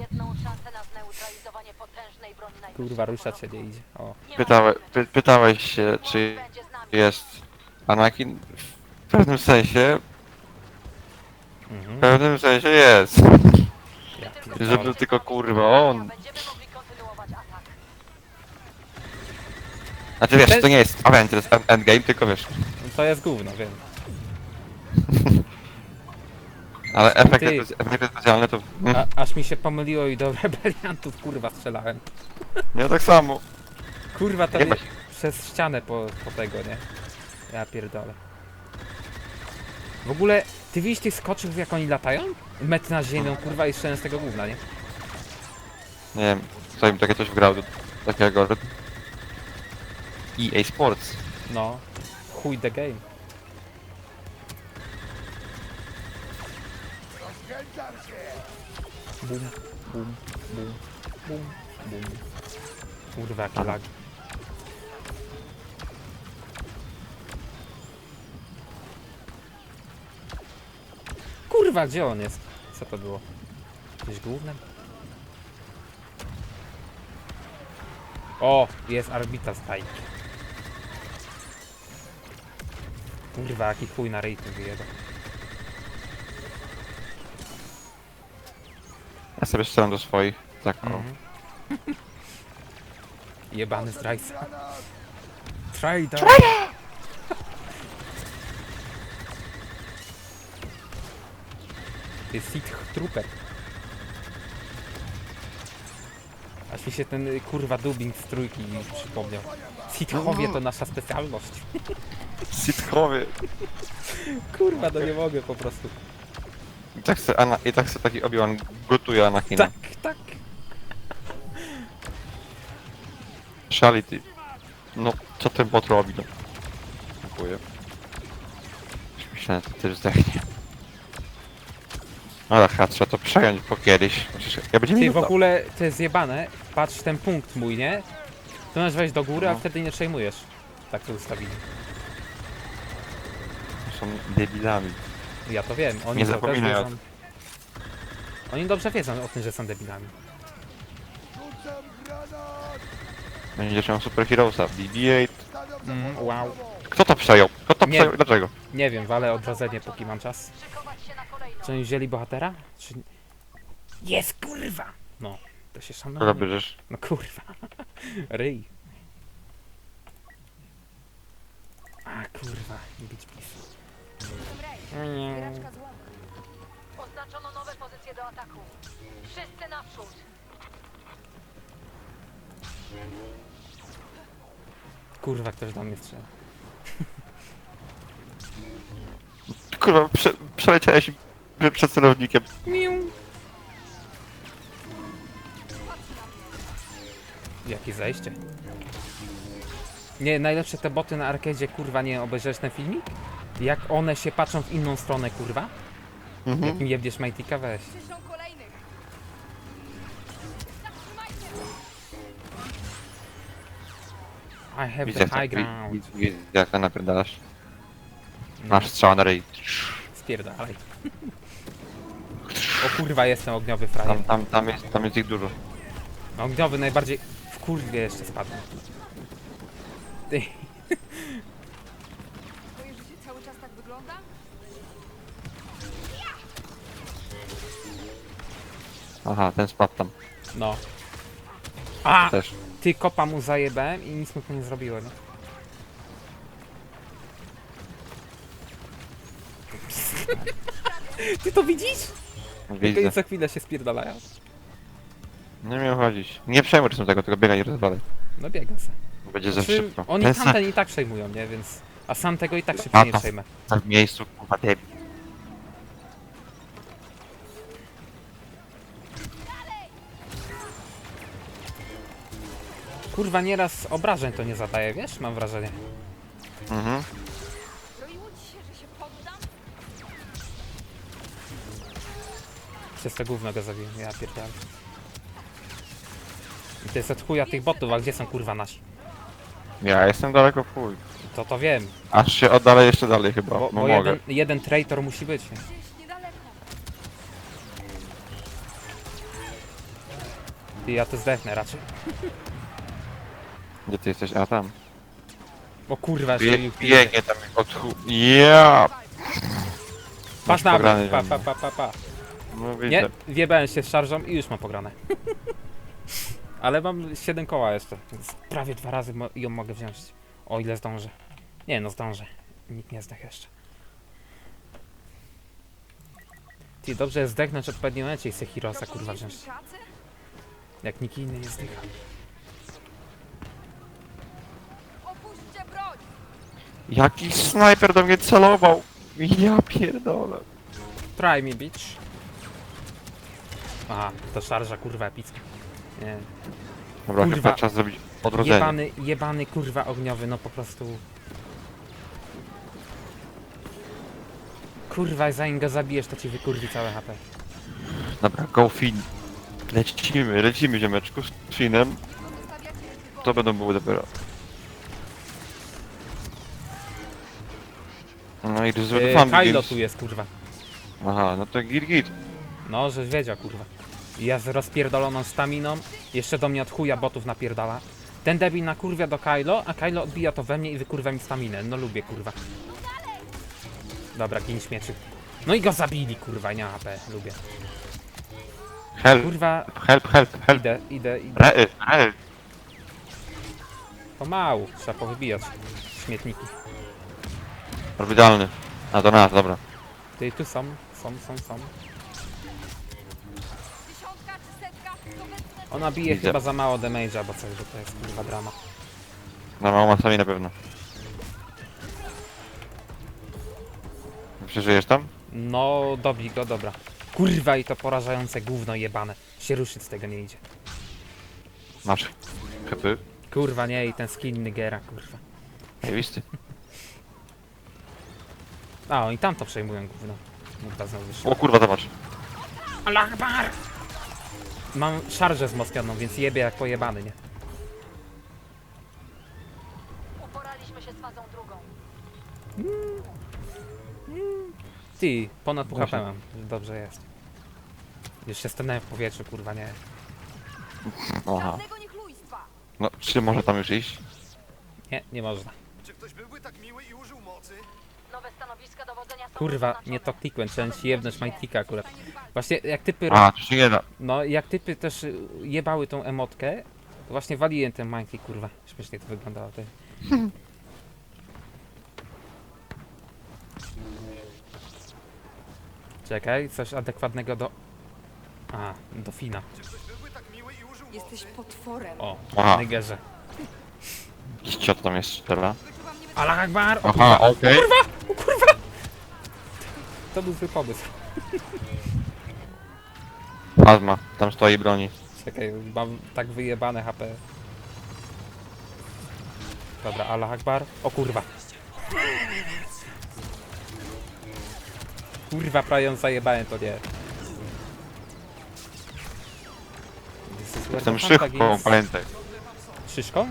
jedną szansę na zneutralizowanie potężnej broni najwyższego Kurwa, ruszać się nie idzie. O. Pytałe, py, pytałeś się, czy jest Anakin? W pewnym sensie, w Mhm. pewnym sensie jest. Ja pierdolę. Żeby tylko kurwa on. Znaczy wiesz, to nie jest Avengers End- Endgame, tylko wiesz. To jest gówno, wiem. Ale efekty, Ty. specy- efekty specjalne to... A, aż mi się pomyliło i do rebeliantów kurwa strzelałem. Ja tak samo. Kurwa to Nie ma przez ścianę po, po tego, nie? Ja pierdolę. W ogóle, ty widzisz tych skoczów jak oni latają? Metr na ziemią, kurwa i strzelają z tego gówna, nie? Nie wiem, co im takie coś wgrał do takiego... EA Sports. No. Chuj the game. Bum, bum, bum, bum, bum. Kurwa, jaki lag. Kurwa, gdzie on jest? Co to było? Gdzieś głównym? O, jest arbita strike. Kurwa, jaki chuj na rating wyjeba. Ja sobie strzelam do swoich. Tak, o. Mhm. Jebany zdrajca. To jest Sith Trooper. Aż mi się ten y, kurwa dubbing z trójki przypomniał. Sithowie to nasza specjalność. Sitchowie. Kurwa, to nie mogę po prostu. I tak se, Ana, i tak se taki Obi-Wan gotuje Anakina. Tak, tak. Shality. No, co ten bot robi, no. Dziękuję. Myślałem, że to też zdechnie. Ale chyba trzeba to przejąć po kiedyś. Przecież ja będzie Ty w ogóle to jest zjebane. Patrz ten punkt mój, nie? To masz wejść do góry, a No. wtedy nie przejmujesz. Tak to ustawili. Są debilami. Ja to wiem. Oni Nie to też zapominaj o wiedzą. Oni dobrze wiedzą o tym, że są debilami. Będziesz miał Super Heroesa. BB-8. Mm, wow. Kto to przejął? Kto to Nie. przejął? Dlaczego? Nie wiem, walę odrodzenie póki mam czas. Czy oni wzięli bohatera? Czy... Jest kurwa! No, to się Kogo szanuje. bierzesz? No kurwa. Ryj. A kurwa, bić pis. Graczka złama. Oznaczono nowe pozycje do ataku. Wszyscy naprzód. Kurwa, ktoś do mnie strzela. Kurwa, prze, przeleciałeś przed celownikiem. Jakie zejście? Nie, najlepsze te boty na arcadzie, kurwa, nie obejrzałeś ten filmik? Jak one się patrzą w inną stronę, kurwa? Mhm. Jak mi jebniesz Majtika, weź. Przyszą kolejnych. I have Widzę, the high jak, ground. widzę, widzę, jak napierdalasz. No, Masz strzał na rej. spierdalaj. O kurwa, jestem ogniowy frajer. Tam, tam, tam, jest, tam jest ich dużo. Ogniowy najbardziej w kurwie jeszcze spadł. Ty, Aha, ten spadł tam no. A! też. Ty kopa mu zajebałem i nic mu to nie zrobiło, nie? Ty to widzisz? Widzę. I co chwilę się spierdalają. Nie miał chodzić. Nie przejmuj się tego, tylko biegaj i rozwalaj. No biega se. Będzie za Czy szybko. oni Ten tamten i tak przejmują, nie? Więc... A sam tego i tak A, szybciej nie to- przejmę. sam w miejscu, kurwa, debil. Kurwa, nieraz obrażeń to nie zadaje, wiesz? Mam wrażenie. Mhm. Przez to gówno go zabiłem, ja pierdolę. I to jest od chuja tych botów, a gdzie są kurwa nasi? Ja jestem daleko w chuj. To to wiem, Aż się oddalę jeszcze dalej chyba, bo, bo, bo mogę. jeden, jeden traitor musi być. Nie? Gdzieś niedaleko. Ty, ja to zdechnę raczej. Gdzie ty jesteś? A tam. O kurwa, Bie, jeszcze biegnie tam od chu... Ja! Patrz na pograny mnie, pa, pa, pa, pa, pa. No widzę. Nie, wjebałem się z szarżą i już mam pograne. Ale mam 7 koła jeszcze, więc prawie dwa razy mo ją mogę wziąć. O ile zdążę. Nie no, zdążę. Nikt nie zdech jeszcze. Ty, dobrze jest zdechnąć w odpowiednim momencie i Sehirosa kurwa wziąć. Jak nikt inny nie zdycha. Opuśćcie broń! Jaki snajper do mnie celował! Ja pierdolę. Try me, bitch. Aha, to szarża kurwa epicka. Nie. Dobra, Kurwa. chyba czas zrobić odrodzenie. Jebany, jebany kurwa ogniowy, no po prostu. Kurwa, zanim go zabijesz, to ci wykurwi całe HP. Dobra, go Fin. Lecimy, lecimy ziomeczku z Finem. To będą były dopiero. I Yy, Kylo tu jest, kurwa. Aha, no to git git. No, żeś wiedział, kurwa. I Ja z rozpierdoloną staminą, jeszcze do mnie od chuja botów napierdala. Ten debil nakurwia do Kylo, a Kylo odbija to we mnie i wykurwia mi staminę. No lubię, kurwa. Dobra, gin śmieczy. No i go zabili, kurwa, nie ma HP, lubię. Help, Kurwa, help, help, help. idę, idę, idę. Re, re. Pomału, trzeba powybijać śmietniki. Orbidalny. A to nas, dobra. Ty, tu są, są, są, są. Dziesiątka czy setka, to wezmę... Ona bije Widzę. chyba za mało damage'a, bo coś, że to jest kurwa drama. Na mało masami na pewno. Przeżyjesz tam? No, dobij go, dobra. Kurwa i to porażające gówno jebane. Się ruszyć z tego nie idzie. Masz. Hypy. Kurwa nie i ten skin Nigera, kurwa. Zajebisty. A, oni tam to przejmują gówno. Znowu. O kurwa, zobacz. Allah Akbar! Mam szarżę wzmocnioną, więc jebie jak pojebany, nie? Uporaliśmy się z fazą drugą. Ty, ponad pół Właśnie. HP mam. Dobrze jest. Już się stanąłem w powietrzu, kurwa nie. Aha. Żadnego niechlujstwa! No, czy może tam już iść? Nie, nie można. Czy ktoś byłby tak miły i Kurwa, nie to klikłem, chciałem ci jebnąć majtika akurat. Właśnie jak typy, A, tu się nie da. no jak typy też y, jebały tą emotkę, to właśnie waliłem ten majtik, kurwa. Śmiesznie to wyglądało. Ty. Czekaj, coś adekwatnego do... A, do Fina. Jesteś potworem. O, Aha. Nigerze. Jakiś ciot tam jest. Allah Akbar! O, Aha, okej. To był zły pomysł. Plazma, tam stoi broni. Czekaj, mam tak wyjebane HP. Dobra, Allah Akbar. O kurwa. Kurwa, prawie ją zajebałem, to nie. This is where Jestem the is. pamiętaj. Szyszką?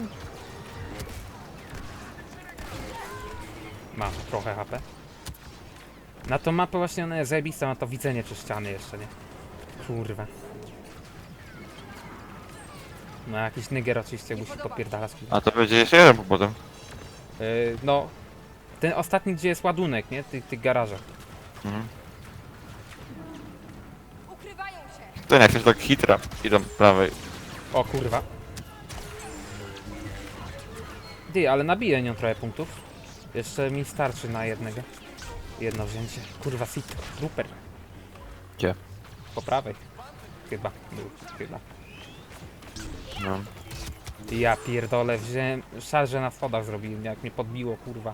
Mam trochę HP. Na tą mapę właśnie ona jest zajebista, ma to widzenie przez ściany jeszcze, nie? Kurwa. No jakiś nyger oczywiście musi popierdalać. A to będzie jeszcze jeden potem. Yy, no, ten ostatni, gdzie jest ładunek, nie? Tych, tych garażach. Mhm. Ukrywają się! Ten jak coś tak hitra. Idą prawej. O kurwa. Ty, ale nabiję nią trochę punktów. Jeszcze mi starczy na jednego. Jedno wzięcie. Kurwa, sit. Trooper. Gdzie? Po prawej. Chyba. Był. Chyba. No. Ja pierdolę, wziąłem szarże na schodach zrobiłem, jak mnie podbiło, kurwa.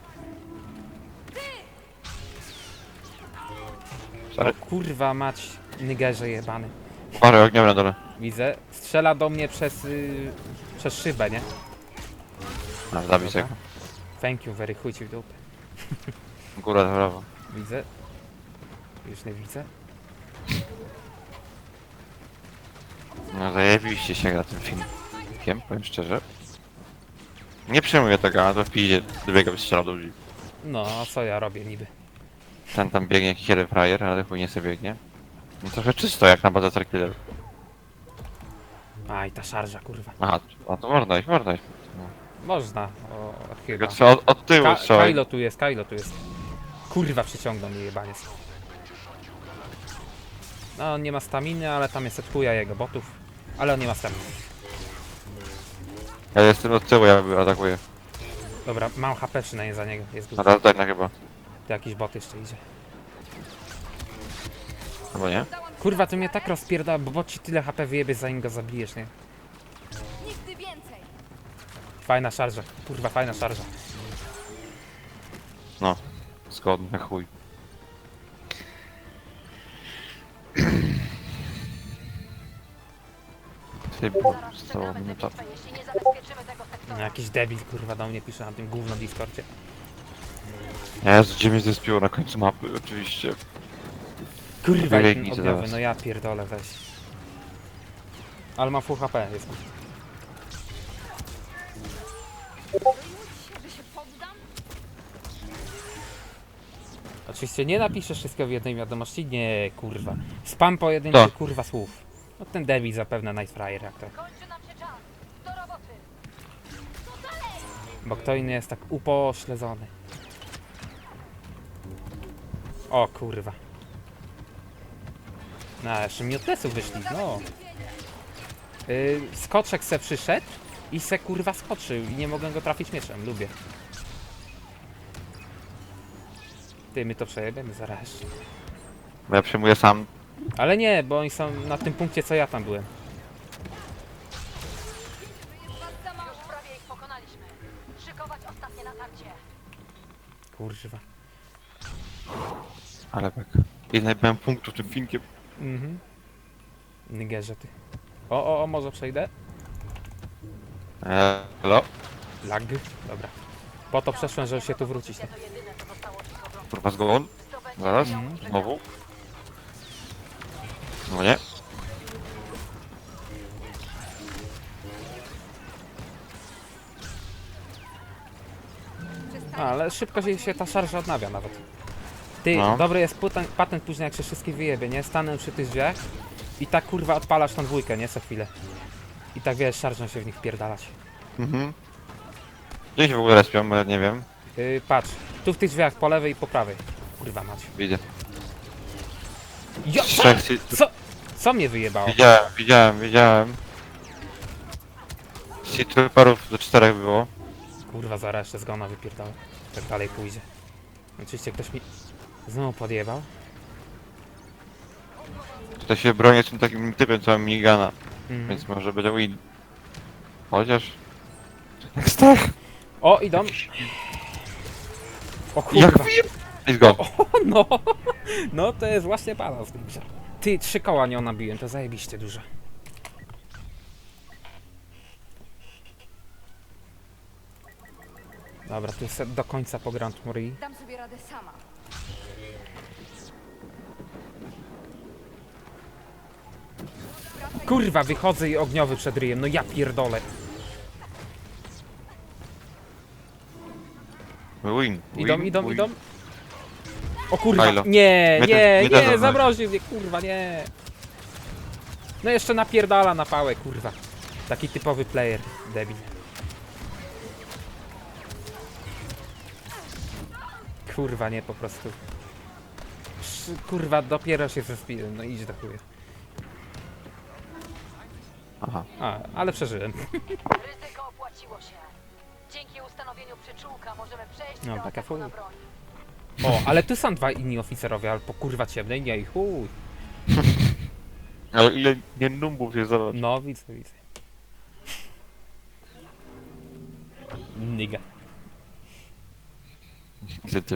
Sorry. O kurwa mać, nygerze jebany. Uważaj, ogniowy na dole. Widzę, strzela do mnie przez, y, przez szybę, nie? No, zabij. Thank you, very chuj ci w dupę. Góra, prawo. Widzę. Już nie widzę. No zajebiście się gra tym filmikiem, powiem szczerze. Nie przejmuję tego, a to w piździe dobiegam strzelał do ludzi. No, a co ja robię niby? Ten tam biegnie jakiś jeden frajer, ale chuj nie sobie biegnie. No trochę czysto jak na bazę Starkiller. Aj, ta szarża, kurwa. Aha, a to można iść, można iść. No. Można, o, chyba. Tylko trzeba od, od tyłu Ka strzelać. Kylo tu jest, Kylo tu jest. Kurwa, przyciągnął mnie jebaniec. No, on nie ma staminy, ale tam jest odchuja jego botów. Ale on nie ma staminy. Ja jestem od tyłu, ja atakuję. Dobra, mam HP przynajmniej za niego. Jest Na good. raz dajna chyba. Tu Jakiś bot jeszcze idzie. Albo nie? Kurwa, ty mnie tak rozpierdala, bo bot ci tyle HP wyjebie zanim go zabijesz, nie? Nigdy więcej. Fajna szarża. Kurwa, fajna szarża. No. Zgodny chuj. Ty, przegramy tę minuta. jeśli nie zabezpieczymy tego No, sektora. jakiś debil, kurwa, do mnie pisze na tym gówno Discordzie. Jezu, gdzie mnie zespiło na końcu mapy, oczywiście. Kurwa, Wybiegnij zaraz. no ja pierdolę, weź. Ale mam full HP, jest. Oczywiście nie napiszesz wszystkiego w jednej wiadomości, nie, kurwa. Spam pojedynczy, To. kurwa, słów. No ten debil zapewne Night Flyer, jak to. Kończy nam się czas. Do roboty. Bo kto inny jest tak upośledzony. O kurwa. No, jeszcze miotesów wyszli, no. Yy, skoczek se przyszedł i se kurwa skoczył i nie mogę go trafić mieczem, lubię. Ty, my to przejebiemy zaraz. Bo ja przyjmuję sam. Ale nie, bo oni są na tym punkcie, co ja tam byłem. Już prawie ich pokonaliśmy. Szykować ostatnie natarcie. Kurwa. Ale tak. Ile byłem punktów tym finkiem. Mhm. Nigerze ty. O, o, o, może przejdę? Eee, Hello? Lag. Dobra. Po to przeszłem, żeby się tu wrócić. Co zostało ci z obrony. Kurwa zgon? Zaraz? Znowu? No nie? A, ale szybko się, się ta szarża odnawia nawet. Ty, No. dobry jest patent, patent później jak się wszystkie wyjebie, nie? Stanę przy tych drzwiach i tak kurwa odpalasz tą dwójkę, nie? Co chwilę. I tak wiesz, szarżą się w nich wpierdalać. Mhm. Gdzie się w ogóle respią, bo ja nie wiem. Yy, patrz, tu w tych drzwiach po lewej i po prawej. Kurwa mać. Widzę. Jo, co? Trzech co? Co mnie wyjebało? Widziałem, widziałem, widziałem. Sea Trooperów do czterech było. Kurwa, zaraz jeszcze zgona wypierdolę. Tak dalej pójdzie. Oczywiście ktoś mi znowu podjebał. Tutaj się bronię z tym takim typem, co mam minigana. Mhm. Więc może będzie win. Chociaż... Jak stach! O, idą. O Jak kurwa. wyjeb... Let's go. O, no. No to jest właśnie balans w tym grze. Ty, trzy koła nie nabiłem, to zajebiście dużo. Dobra, tu jest do końca po Grand. Dam sobie radę sama. Kurwa, wychodzę i ogniowy przed ryjem, no ja pierdolę. Win. win Idą, idą, win. idą. O kurwa, nie, Mnie nie, też- mnie też nie, zabrać. zamroził mnie, kurwa, nie. No jeszcze napierdala na pałę, kurwa. Taki typowy player, debil. Kurwa, nie, po prostu. Sz- Kurwa, dopiero się zespiłem, no idź do chuja. Aha. A, ale przeżyłem. Ryzyko opłaciło się. Dzięki ustanowieniu przyczółka możemy przejść No, do taka ataku na fuj. broń. O, ale tu są dwa inni oficerowie, ale po kurwa ciemnej, nie i chuj. Ale ile nie numbów jest, zobacz. No, widzę, widzę. Nigga. Widzę typ.